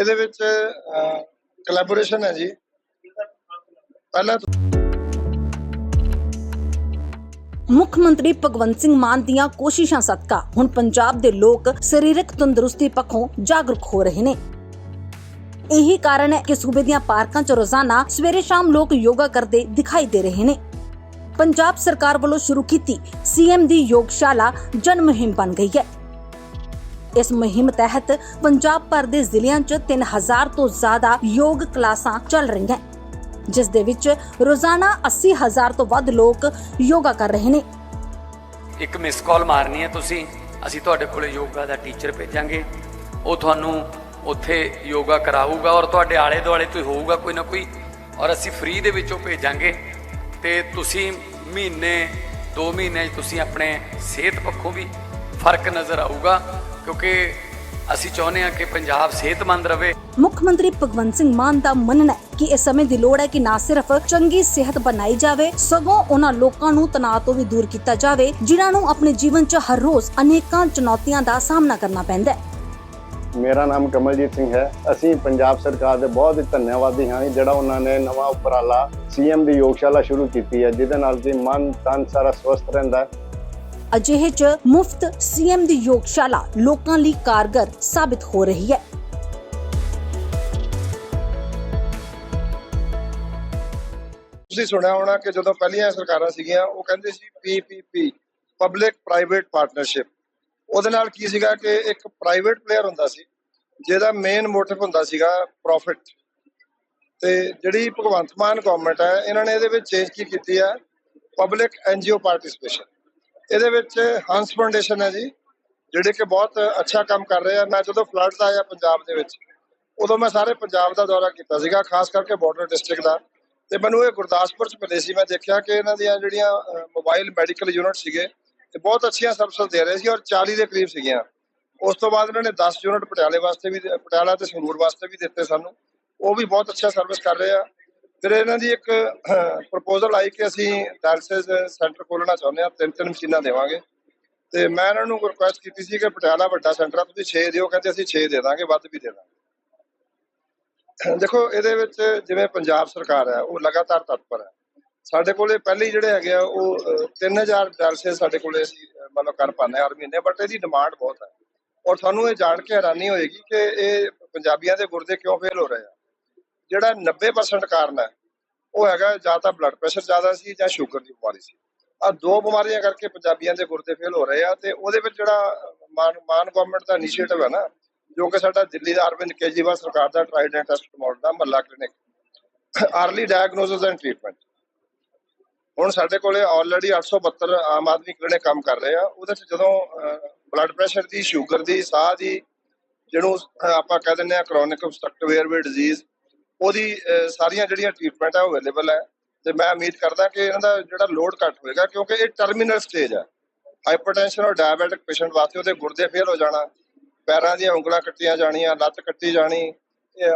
ਇਹਦੇ ਵਿੱਚ ਕੋਲੈਬੋਰੇਸ਼ਨ ਹੈ ਜੀ। ਪਹਿਲਾਂ ਮੁੱਖ ਮੰਤਰੀ ਭਗਵੰਤ ਸਿੰਘ ਮਾਨ ਦੀਆਂ ਕੋਸ਼ਿਸ਼ਾਂ ਸਦਕਾ ਹੁਣ ਪੰਜਾਬ ਦੇ ਲੋਕ ਸਰੀਰਕ ਤੰਦਰੁਸਤੀ ਪੱਖੋਂ ਜਾਗਰੂਕ ਹੋ ਰਹੇ ਨੇ। ਇਹੀ ਕਾਰਨ ਹੈ ਕਿ ਸੂਬੇ ਦੀਆਂ ਪਾਰਕਾਂ 'ਚ ਰੋਜ਼ਾਨਾ ਸਵੇਰੇ ਸ਼ਾਮ ਲੋਕ ਯੋਗਾ ਕਰਦੇ ਦਿਖਾਈ ਦੇ ਰਹੇ ਨੇ। ਪੰਜਾਬ ਸਰਕਾਰ ਵੱਲੋਂ ਸ਼ੁਰੂ ਕੀਤੀ ਸੀਐਮ ਦੀ ਯੋਗਸ਼ਾਲਾ ਜਨ ਮੁਹਿੰਮ ਬਣ ਗਈ ਹੈ। ਇਸ ਮੁਹਿੰਮ ਤਹਿਤ ਪੰਜਾਬ ਭਰ ਦੇ ਜ਼ਿਲ੍ਹਿਆਂ 'ਚ 3000 ਤੋਂ ਜ਼ਿਆਦਾ ਯੋਗ ਕਲਾਸਾਂ ਚੱਲ ਰਹੀਆਂ ਜਿਸ ਦੇ ਵਿੱਚ ਰੋਜ਼ਾਨਾ 80000 ਤੋਂ ਵੱਧ ਲੋਕ ਯੋਗਾ ਕਰ ਰਹੇ ਨੇ। ਇੱਕ ਮਿਸ ਕਾਲ ਮਾਰਨੀ ਹੈ ਤੁਸੀਂ, ਅਸੀਂ ਤੁਹਾਡੇ ਕੋਲੇ ਯੋਗਾ ਦਾ ਟੀਚਰ ਭੇਜਾਂਗੇ। ਉਹ ਤੁਹਾਨੂੰ ਉੱਥੇ ਯੋਗਾ ਕਰਾਊਗਾ ਔਰ ਤੁਹਾਡੇ ਆਲੇ ਦੁਆਲੇ ਤੋਂ ਹੋਊਗਾ ਕੋਈ ਨਾ ਕੋਈ, ਔਰ ਅਸੀਂ ਫ੍ਰੀ ਦੇ ਵਿੱਚੋਂ ਭੇਜਾਂਗੇ। ਤੇ ਤੁਸੀਂ ਮਹੀਨੇ 2 ਮਹੀਨੇ 'ਚ ਤੁਸੀਂ ਆਪਣੇ ਸਿਹਤ ਪੱਖੋਂ ਵੀ ਫ਼ਰਕ ਨਜ਼ਰ ਆਊਗਾ। ਕਿਉਂਕਿ ਅਸੀਂ ਚਾਹੁੰਦੇ ਹਾਂ ਕਿ ਪੰਜਾਬ ਸਿਹਤਮੰਦ ਰਵੇ। ਮੁੱਖ ਮੰਤਰੀ ਭਗਵੰਤ ਸਿੰਘ ਮਾਨ ਦਾ ਮੰਨਣਾ ਹੈ ਕਿ ਇਸ ਸਮੇਂ ਦੀ ਲੋੜ ਹੈ ਕਿ ਨਾ ਸਿਰਫ ਚੰਗੀ ਸਿਹਤ ਬਣਾਈ ਜਾਵੇ ਸਗੋਂ ਉਹਨਾਂ ਲੋਕਾਂ ਨੂੰ ਤਣਾਅ ਤੋਂ ਵੀ ਦੂਰ ਕੀਤਾ ਜਾਵੇ ਜਿਨ੍ਹਾਂ ਨੂੰ ਆਪਣੇ ਜੀਵਨ 'ਚ ਹਰ ਰੋਜ਼ ਅਨੇਕਾਂ ਚੁਣੌਤੀਆਂ ਦਾ ਸਾਹਮਣਾ ਕਰਨਾ ਪੈਂਦਾ ਹੈ। ਮੇਰਾ ਨਾਮ ਕਮਲਜੀਤ ਸਿੰਘ ਹੈ। ਅਸੀਂ ਪੰਜਾਬ ਸਰਕਾਰ ਦੇ ਬਹੁਤ ਹੀ ਧੰਨਵਾਦੀ ਹਾਂ ਜਿਹੜਾ ਉਹਨਾਂ ਨੇ ਨਵਾਂ ਉਪਰਾਲਾ ਸੀਐਮ ਦੀ ਯੋਗਸ਼ਾਲਾ ਸ਼ੁਰੂ ਕੀਤੀ ਹੈ ਜਿਹਦੇ ਨਾਲ ਜੀ ਮਨ ਤਨ ਸਾਰਾ ਸਵਸਥ ਰਹਿੰਦਾ ਹੈ। ਅਜਿਹੇ 'ਚ ਮੁਫਤ ਸੀਐਮ ਦੀ ਯੋਗਸ਼ਾਲਾ ਲੋਕਾਂ ਲਈ ਕਾਰਗਰ ਸਾਬਿਤ ਹੋ ਰਹੀ ਹੈ। ਤੁਸੀਂ ਸੁਣਿਆ ਹੋਣਾ ਕਿ ਜਦੋਂ ਪਹਿਲੀਆਂ ਸਰਕਾਰਾਂ ਸੀਗੀਆਂ, ਉਹ ਕਹਿੰਦੇ ਸੀ ਪੀਪੀਪੀ ਪਬਲਿਕ ਪ੍ਰਾਈਵੇਟ ਪਾਰਟਨਰਸ਼ਿਪ ਉਹਦੇ ਨਾਲ ਕੀ ਸੀਗਾ ਕਿ ਇੱਕ ਪ੍ਰਾਈਵੇਟ ਪਲੇਅਰ ਹੁੰਦਾ ਸੀ, ਜਿਹਦਾ ਮੇਨ ਮੋਟਿਵ ਹੁੰਦਾ ਸੀਗਾ ਪ੍ਰੋਫਿਟ ਤੇ ਜਿਹੜੀ ਭਗਵੰਤ ਮਾਨ ਗਵਰਨਮੈਂਟ ਹੈ, ਇਹਨਾਂ ਨੇ ਇਹਦੇ ਵਿੱਚ ਚੇਂਜ ਕੀ ਕੀਤੀ ਹੈ? ਪਬਲਿਕ ਐਨਜੀਓ ਪਾਰਟਿਸਿਪੇਸ਼ਨ ਇਹਦੇ ਵਿੱਚ ਹੰਸ ਫਾਊਂਡੇਸ਼ਨ ਹੈ ਜੀ, ਜਿਹੜੇ ਕਿ ਬਹੁਤ ਅੱਛਾ ਕੰਮ ਕਰ ਰਹੇ ਆ। ਮੈਂ ਜਦੋਂ ਫਲੱਡ ਆਇਆ ਪੰਜਾਬ ਦੇ ਵਿੱਚ, ਉਦੋਂ ਮੈਂ ਸਾਰੇ ਪੰਜਾਬ ਦਾ ਦੌਰਾ ਕੀਤਾ ਸੀਗਾ, ਖਾਸ ਕਰਕੇ ਬਾਰਡਰ ਡਿਸਟ੍ਰਿਕਟ ਦਾ। ਤੇ ਮੈਨੂੰ ਇਹ ਗੁਰਦਾਸਪੁਰ ਚ ਮਿਲੇ ਸੀ। ਮੈਂ ਦੇਖਿਆ ਕਿ ਇਹਨਾਂ ਦੀਆਂ ਜਿਹੜੀਆਂ ਮੋਬਾਈਲ ਮੈਡੀਕਲ ਯੂਨਿਟ ਸੀਗੇ ਤੇ ਬਹੁਤ ਅੱਛੀਆਂ ਸਰਵਿਸ ਦੇ ਰਹੇ ਸੀ ਔਰ 40 ਦੇ ਕਰੀਬ ਸੀਗੀਆਂ। ਉਸ ਤੋਂ ਬਾਅਦ ਇਹਨਾਂ ਨੇ 10 ਯੂਨਿਟ ਪਟਿਆਲੇ ਵਾਸਤੇ ਵੀ ਪਟਿਆਲਾ ਤੇ ਸੰਗਰੂਰ ਵਾਸਤੇ ਵੀ ਦਿੱਤੇ ਸਾਨੂੰ। ਉਹ ਵੀ ਬਹੁਤ ਅੱਛਾ ਸਰਵਿਸ ਕਰ ਰਹੇ ਆ। ਫਿਰ ਇਹਨਾਂ ਦੀ ਇੱਕ ਪ੍ਰਪੋਜ਼ਲ ਆਈ ਕਿ ਅਸੀਂ ਡਾਇਲਸਿਸ ਸੈਂਟਰ ਖੋਲਣਾ ਚਾਹੁੰਦੇ ਆ ਤਿੰਨ ਤਿੰਨ ਮਸ਼ੀਨਾਂ ਦੇਵਾਂਗੇ। ਤੇ ਮੈਂ ਇਹਨਾਂ ਨੂੰ ਰਿਕੁਐਸਟ ਕੀਤੀ ਸੀ ਕਿ ਪਟਿਆਲਾ ਵੱਡਾ ਸੈਂਟਰ ਆ ਤੁਸੀਂ 6 ਦਿਓ ਕਹਿੰਦੇ ਅਸੀਂ 6 ਦੇ ਦਾਂਗੇ ਵੱਧ ਵੀ ਦੇ ਦਾਂਗੇ। ਦੇਖੋ ਇਹਦੇ ਵਿੱਚ ਜਿਵੇਂ ਪੰਜਾਬ ਸਰਕਾਰ ਹੈ ਉਹ ਲਗਾਤਾਰ ਤਤਪਰ ਹੈ। ਸਾਡੇ ਕੋਲੇ ਪਹਿਲੇ ਜਿਹੜੇ ਹੈਗੇ ਆ ਉਹ ਅਹ, 3000 ਡਾਲਸੇ ਸਾਡੇ ਕੋਲੇ ਅਸੀਂ ਮਤਲਬ ਕਰ ਪਾਉਂਦੇ ਹਾਂ ਹਰ ਮਹੀਨੇ ਬਟ ਇਹਦੀ ਡਿਮਾਂਡ ਬਹੁਤ ਹੈ। ਔਰ ਤੁਹਾਨੂੰ ਇਹ ਜਾਣ ਕੇ ਹੈਰਾਨੀ ਹੋਏਗੀ ਕਿ ਇਹ ਪੰਜਾਬੀਆਂ ਦੇ ਗੁਰਦੇ ਕਿਉਂ ਫੇਲ ਹੋ ਰਹੇ ਆ? ਜਿਹੜਾ 90% ਕਾਰਨ ਹੈ, ਉਹ ਹੈਗਾ ਜਾਂ ਤਾਂ ਬਲੱਡ ਪ੍ਰੈਸ਼ਰ ਜ਼ਿਆਦਾ ਸੀ ਜਾਂ ਸ਼ੂਗਰ ਦੀ ਬਿਮਾਰੀ ਸੀ। ਆ ਦੋ ਬਿਮਾਰੀਆਂ ਕਰਕੇ ਪੰਜਾਬੀਆਂ ਦੇ ਗੁਰਦੇ ਫੇਲ ਹੋ ਰਹੇ ਆ ਤੇ ਉਹਦੇ ਵਿੱਚ ਜਿਹੜਾ ਮਾਨ ਮਾਨ ਗਵਰਨਮੈਂਟ ਦਾ ਇਨੀਸ਼ੀਏਟਿਵ ਹੈ ਨਾ, ਜੋ ਕਿ ਸਾਡਾ ਦਿੱਲੀ ਦਾ ਅਰਵਿੰਦ ਕੇਜਰੀਵਾਲ ਸਰਕਾਰ ਦਾ tried and test model the Mohalla clinic early diagnosis and treatment ਹੁਣ ਸਾਡੇ ਕੋਲੇ ਆਲਰੇਡੀ 872 ਆਮ ਆਦਮੀ ਕਲੀਨਿਕ ਕੰਮ ਕਰ ਰਹੇ ਆ, ਉਹਦੇ ਚ ਜਦੋਂ ਬਲੱਡ ਪ੍ਰੈਸ਼ਰ ਦੀ ਸ਼ੂਗਰ ਦੀ, ਸਾਹ ਦੀ, ਜਿਹਨੂੰ ਆਪਾਂ ਕਹਿ ਦਿੰਦੇ ਆ ਕ੍ਰੋਨਿਕ obstructive airway ਡਿਜ਼ੀਜ਼ ਉਹਦੀ ਸਾਰੀਆਂ ਜਿਹੜੀਆਂ ਟ੍ਰੀਟਮੈਂਟ ਹੈ ਉਹ ਅਵੇਲੇਬਲ ਹੈ ਤੇ ਮੈਂ ਉਮੀਦ ਕਰਦਾ ਕਿ ਇਹਨਾਂ ਦਾ ਜਿਹੜਾ ਲੋਡ ਘੱਟ ਹੋਏਗਾ, ਕਿਉਂਕਿ ਇਹ ਟਰਮੀਨਲ ਸਟੇਜ ਹੈ ਹਾਈਪਰਟੈਂਸ਼ਨ ਔਰ ਡਾਇਬੈਟਿਕ ਪੇਸ਼ੈਂਟ ਵਾਸਤੇ ਉਹਦੇ ਗੁਰਦੇ ਫੇਲ ਹੋ ਜਾਣਾ, ਪੈਰਾਂ ਦੀਆਂ ਉਂਗਲਾਂ ਕੱਟੀਆਂ ਜਾਣੀਆਂ, ਲੱਤ ਕੱਟੀ ਜਾਣੀ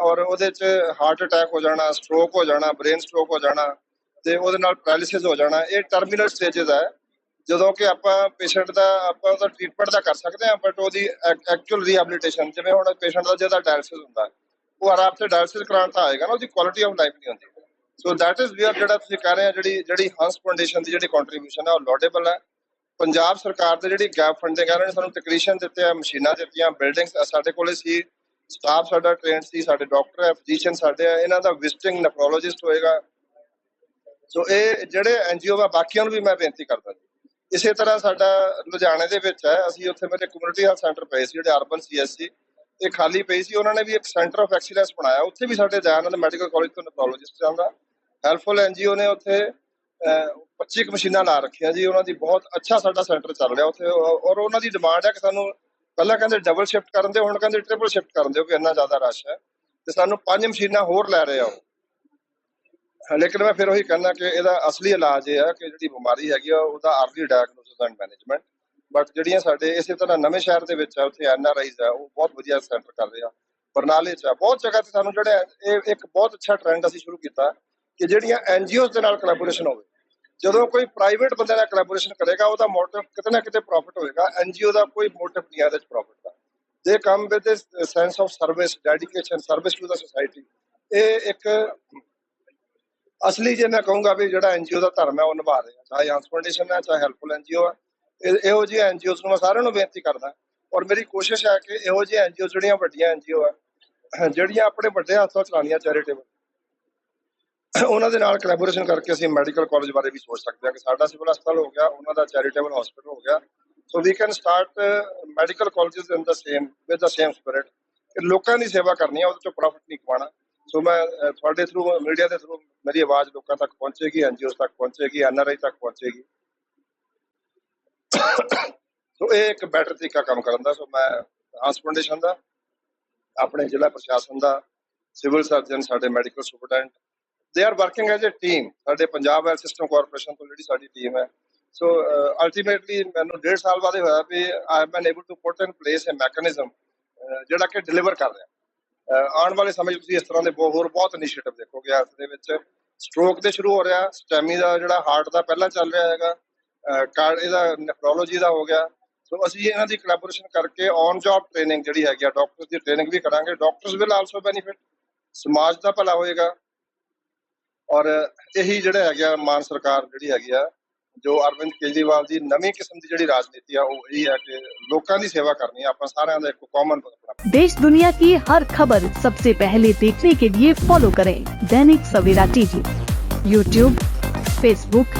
ਔਰ ਉਹਦੇ ਚ ਹਾਰਟ ਅਟੈਕ ਹੋ ਜਾਣਾ ਸਟ੍ਰੋਕ ਹੋ ਜਾਣਾ ਬ੍ਰੇਨ ਸਟ੍ਰੋਕ ਹੋ ਜਾਣਾ, ਤੇ ਉਹਦੇ ਨਾਲ ਪੈਰਾਲਿਸਿਸ ਹੋ ਜਾਣਾ। ਇਹ ਟਰਮੀਨਲ ਸਟੇजेस ਹੈ ਜਦੋਂ ਕਿ ਆਪਾਂ ਪੇਸ਼ੈਂਟ ਦਾ, ਆਪਾਂ ਉਹਦਾ ਟ੍ਰੀਟਮੈਂਟ ਦਾ ਕਰ ਸਕਦੇ ਹਾਂ ਬਟ ਉਹਦੀ ਐਕਚੁਅਲ ਰੀਹੈਬਿਲਿਟੇਸ਼ਨ ਜਿਵੇਂ ਹੁਣ ਪੇਸ਼ੈਂਟ ਦਾ ਜਿਹਦਾ ਡਾਇਲਿਸਿਸ ਹੁੰਦਾ। ਉਹ ਆਰਾਮ ਤੇ ਡਾਇਲਿਸਿਸ ਕਰਾਉਣ ਤਾਂ ਆਏਗਾ ਨਾ, ਉਹਦੀ ਕੁਆਲਿਟੀ ਆਫ ਲਾਈਫ ਨਹੀਂ ਹੁੰਦੀ। ਸੋ ਦੈਟ ਇਜ਼ ਵੀਅਰ ਜਿਹੜਾ ਤੁਸੀਂ ਕਹਿ ਰਹੇ ਆ ਜਿਹੜੀ ਜਿਹੜੀ ਹੰਸ ਫਾਊਂਡੇਸ਼ਨ ਦੀ ਜਿਹੜੀ ਕੰਟਰੀਬਿਊਸ਼ਨ ਹੈ, ਉਹ ਲਾਡੇਬਲ ਹੈ। ਪੰਜਾਬ ਸਰਕਾਰ ਦੇ ਜਿਹੜੀ ਗੈਪ ਫੰਡਿੰਗ ਹੈ, ਉਹਨਾਂ ਨੇ ਸਾਨੂੰ ਟੈਕਨੀਸ਼ੀਅਨ ਦਿੱਤੇ ਆ, ਮਸ਼ੀਨਾਂ ਦਿੱਤੀਆਂ ਬਿਲਡਿੰਗਸ ਸਾਡੇ ਕੋਲੇ ਸੀ ਸਟਾਫ ਸਾਡਾ ਟ੍ਰੇਨਡ ਸੀ, ਸਾਡੇ ਡਾਕਟਰ ਹੈ ਫਿਜ਼ੀਸ਼ੀਅਨ ਸਾਡੇ ਆ, ਇਹਨਾਂ ਦਾ ਵਿਜ਼ਿਟਿੰਗ ਨੈਫਰੋਲੋਜਿਸਟ ਹੋਏਗਾ। ਸੋ ਇਹ ਜਿਹੜੇ ਐਨਜੀਓ ਆ ਬਾਕੀਆਂ ਨੂੰ ਵੀ ਮੈਂ ਬੇਨਤੀ ਕਰਦਾ ਇਸੇ ਤਰ੍ਹਾਂ ਸਾਡਾ ਲੁਧਿਆਣੇ ਦੇ ਵਿੱਚ ਹੈ, ਅਸੀਂ ਉੱਥੇ ਮੇਰੇ ਕਮਿਊਨਿਟੀ ਹੈਲਥ ਸੈਂਟਰ ਪਏ ਸੀ, ਜਿਹੜੇ ਅਰਬਨ ਸੀਐਸਸੀ ਇਹ ਖਾਲੀ ਪਈ ਸੀ ਉਹਨਾਂ ਨੇ ਵੀ ਇੱਕ ਸੈਂਟਰ ਆਫ ਐਕਸੀਲੈਂਸ ਬਣਾਇਆ। ਉੱਥੇ ਵੀ ਸਾਡੇ ਦਇਆਨੰਦ ਮੈਡੀਕਲ ਕਾਲਜ ਤੋਂ ਨੈਫਰੋਲੋਜਿਸਟ ਜਾਂਦਾ ਹੈਲਪਫੁਲ ਐਨਜੀਓ ਨੇ ਉੱਥੇ ਅਹ, 25 ਮਸ਼ੀਨਾਂ ਲਾ ਰੱਖੀਆਂ ਜੀ ਉਹਨਾਂ ਦੀ ਬਹੁਤ ਅੱਛਾ ਸਾਡਾ ਸੈਂਟਰ ਚੱਲ ਰਿਹਾ ਉੱਥੇ। ਔਰ ਉਹਨਾਂ ਦੀ ਡਿਮਾਂਡ ਹੈ ਕਿ ਸਾਨੂੰ ਪਹਿਲਾਂ ਕਹਿੰਦੇ ਡਬਲ ਸ਼ਿਫਟ ਕਰਨ ਦੇ ਹੁਣ ਕਹਿੰਦੇ ਟ੍ਰਿਪਲ ਸ਼ਿਫਟ ਕਰਨ ਦੇ ਕਿ ਇੰਨਾ ਜ਼ਿਆਦਾ ਰਸ਼ ਹੈ। ਤੇ ਸਾਨੂੰ ਪੰਜ ਮਸ਼ੀਨਾਂ ਹੋਰ ਲੈ ਰਹੇ ਆ ਉਹ। ਲੇਕਿਨ ਮੈਂ ਫਿਰ ਉਹੀ ਕਹਿਣਾ ਕਿ ਇਹਦਾ ਅਸਲੀ ਇਲਾਜ ਇਹ ਹੈ ਕਿ ਜਿਹੜੀ ਬਿਮਾਰੀ ਹੈਗੀ ਆ ਉਹਦਾ early diagnosis and management but ਜਿਹੜੀਆਂ ਸਾਡੇ ਇਸੇ ਤਰ੍ਹਾਂ ਨਵੇਂ ਸ਼ਹਿਰ ਦੇ ਵਿੱਚ ਆ, ਉੱਥੇ ਐਨ ਆਰ ਆਈਜ਼ ਆ, ਉਹ ਬਹੁਤ ਵਧੀਆ ਸੈਂਟਰ ਕਰ ਰਹੇ ਆ। ਬਰਨਾਲੇ ਚ ਆ, ਬਹੁਤ ਜਗ੍ਹਾ ਤੇ ਸਾਨੂੰ ਜਿਹੜਾ ਇਹ ਇੱਕ ਬਹੁਤ ਅੱਛਾ ਟ੍ਰੈਂਡ ਅਸੀਂ ਸ਼ੁਰੂ ਕੀਤਾ ਕਿ ਜਿਹੜੀਆਂ ਐਨਜੀਓਜ਼ ਦੇ ਨਾਲ ਕੋਲੈਬੋਰੇਸ਼ਨ ਹੋਵੇ। ਜਦੋਂ ਕੋਈ ਪ੍ਰਾਈਵੇਟ ਬੰਦੇ ਨਾਲ ਕੋਲੈਬੋਰੇਸ਼ਨ ਕਰੇਗਾ, ਉਹਦਾ ਮੋਟਿਵ ਕਿਤੇ ਨਾ ਕਿਤੇ ਪ੍ਰੋਫਿਟ ਹੋਏਗਾ। ਐਨਜੀਓ ਦਾ ਕੋਈ ਮੋਟਿਵ ਨਹੀਂ ਹੈ ਇਹਦੇ ਚ profit the. They come with sense of service dedication service to the society ਇਹ ਇੱਕ ਅਸਲੀ ਜੇ ਮੈਂ ਕਹੂੰਗਾ ਵੀ ਜਿਹੜਾ ਐਨਜੀਓ ਦਾ ਧਰਮ ਹੈ, ਉਹ ਨਿਭਾ ਰਿਹਾ ਚਾਹੇ ਆਂਸ ਫਾਊਂਡੇਸ਼ਨ ਹੈ, ਚਾਹੇ ਹੈਲਪਫੁਲ ਐਨਜੀਓ ਹੈ। ਇਹੋ ਜਿਹੇ ਐਨਜੀਓਜ਼ ਨੂੰ ਮੈਂ ਸਾਰਿਆਂ ਨੂੰ ਬੇਨਤੀ ਕਰਦਾ ਔਰ ਮੇਰੀ ਕੋਸ਼ਿਸ਼ ਹੈ ਕਿ ਇਹੋ ਜਿਹੇ ਐਨਜੀਓ ਜਿਹੜੀਆਂ ਵੱਡੀਆਂ ਐਨਜੀਓ ਹੈ ਜਿਹੜੀਆਂ ਆਪਣੇ ਵੱਡੇ ਹੱਥੋਂ ਚਲਾਉਣੀਆਂ ਚੈਰੀਟੇਬਲ, ਉਹਨਾਂ ਦੇ ਨਾਲ ਕੋਲੈਬੋਰੇਸ਼ਨ ਕਰਕੇ ਅਸੀਂ ਮੈਡੀਕਲ ਕਾਲਜ ਬਾਰੇ ਵੀ ਸੋਚ ਸਕਦੇ ਹਾਂ ਕਿ ਸਾਡਾ ਸਿਵਲ ਹਸਪਤਾਲ ਹੋ ਗਿਆ, ਉਹਨਾਂ ਦਾ ਚੈਰੀਟੇਬਲ ਹਸਪੀਟਲ ਹੋ ਗਿਆ। So we can start medical colleges in the same with the same spirit ਕਿ ਲੋਕਾਂ ਦੀ ਸੇਵਾ ਕਰਨੀ ਹੈ ਉਹਦੇ ਚੋਂ ਪ੍ਰੋਫਿਟ ਨਹੀਂ ਕਮਾਉਣਾ। ਸੋ ਮੈਂ ਤੁਹਾਡੇ ਥਰੂ ਮੀਡੀਆ ਦੇ ਥਰੂ ਮੇਰੀ ਆਵਾਜ਼ ਲੋਕਾਂ ਤੱਕ ਪਹੁੰਚੇਗੀ ਐਨਜੀਓਸ ਤੱਕ ਪਹੁੰਚੇਗੀ ਐਨਆਰਆਈ ਤੱਕ ਪਹੁੰਚੇਗੀ। ਸੋ ਇਹ ਇੱਕ ਬੈਟਰ ਤਰੀਕਾ ਕੰਮ ਕਰਨ ਦਾ, ਸੋ ਮੈਂ ਆਂਸ ਫਾਊਂਡੇਸ਼ਨ ਦਾ, ਆਪਣੇ ਜ਼ਿਲ੍ਹਾ ਪ੍ਰਸ਼ਾਸਨ ਦਾ ਸਿਵਲ ਸਰਜਨ ਸਾਡੇ medical superintendent they are working as a team ਸਾਡੇ ਪੰਜਾਬ ਹੈਲਥ ਸਿਸਟਮ ਕਾਰਪੋਰੇਸ਼ਨ ਤੋਂ ਜਿਹੜੀ ਸਾਡੀ ਟੀਮ ਹੈ। ਸੋ ਅਲਟੀਮੇਟਲੀ ਮੈਨੂੰ ਡੇਢ ਸਾਲ ਬਾਅਦ ਇਹ ਹੋਇਆ we I am able to put in place a mechanism ਜਿਹੜਾ ਕਿ ਡਿਲੀਵਰ ਕਰ ਰਿਹਾ। ਆਉਣ ਵਾਲੇ ਸਮੇਂ 'ਚ ਤੁਸੀਂ ਇਸ ਤਰ੍ਹਾਂ ਦੇ ਬਹੁਤ, ਹੋਰ ਬਹੁਤ ਇਨੀਸ਼ੀਏਟਿਵ ਦੇਖੋਗੇ। ਹੈਲਥ ਦੇ ਵਿੱਚ ਸਟ੍ਰੋਕ ਦੇ ਸ਼ੁਰੂ ਹੋ ਰਿਹਾ ਸਟੈਮੀ ਦਾ ਜਿਹੜਾ ਹਾਰਟ ਦਾ ਪਹਿਲਾਂ ਚੱਲ ਰਿਹਾ ਹੈਗਾ। ਕਾਰਡ ਇਹਦਾ ਨੈਫਰੋਲੋਜੀ ਦਾ ਹੋ ਗਿਆ ਸੋ ਅਸੀਂ ਇਹਨਾਂ ਦੀ ਕੋਲੈਬੋਰੇਸ਼ਨ ਕਰਕੇ ਔਨ ਜੌਬ ਟ੍ਰੇਨਿੰਗ ਜਿਹੜੀ ਹੈਗੀ ਆ ਡਾਕਟਰਸ ਦੀ ਟ੍ਰੇਨਿੰਗ ਵੀ ਕਰਾਂਗੇ ਡਾਕਟਰਸ ਵਿਲ ਆਲਸੋ ਬੈਨੀਫਿਟ ਸਮਾਜ ਦਾ ਭਲਾ ਹੋਏਗਾ ਔਰ ਇਹੀ ਜਿਹੜਾ ਹੈਗਾ ਮਾਨ ਸਰਕਾਰ ਜਿਹੜੀ ਹੈਗੀ ਆ ਜੋ ਅਰਵਿੰਦ ਕੇਜਰੀਵਾਲ ਦੀ ਨਵੀਂ ਕਿਸਮ ਦੀ ਜਿਹੜੀ ਰਾਜਨੀਤੀ ਆ ਉਹ ਇਹ ਹੈ ਕਿ ਲੋਕਾਂ ਦੀ ਸੇਵਾ ਕਰਨੀ ਆ ਆਪਾਂ ਸਾਰਿਆਂ ਦਾ ਇੱਕ ਕਾਮਨ ਆਪਣਾ देश दुनिया की हर खबर सबसे पहले देखने के लिए फॉलो करें Dainik Savera TV YouTube Facebook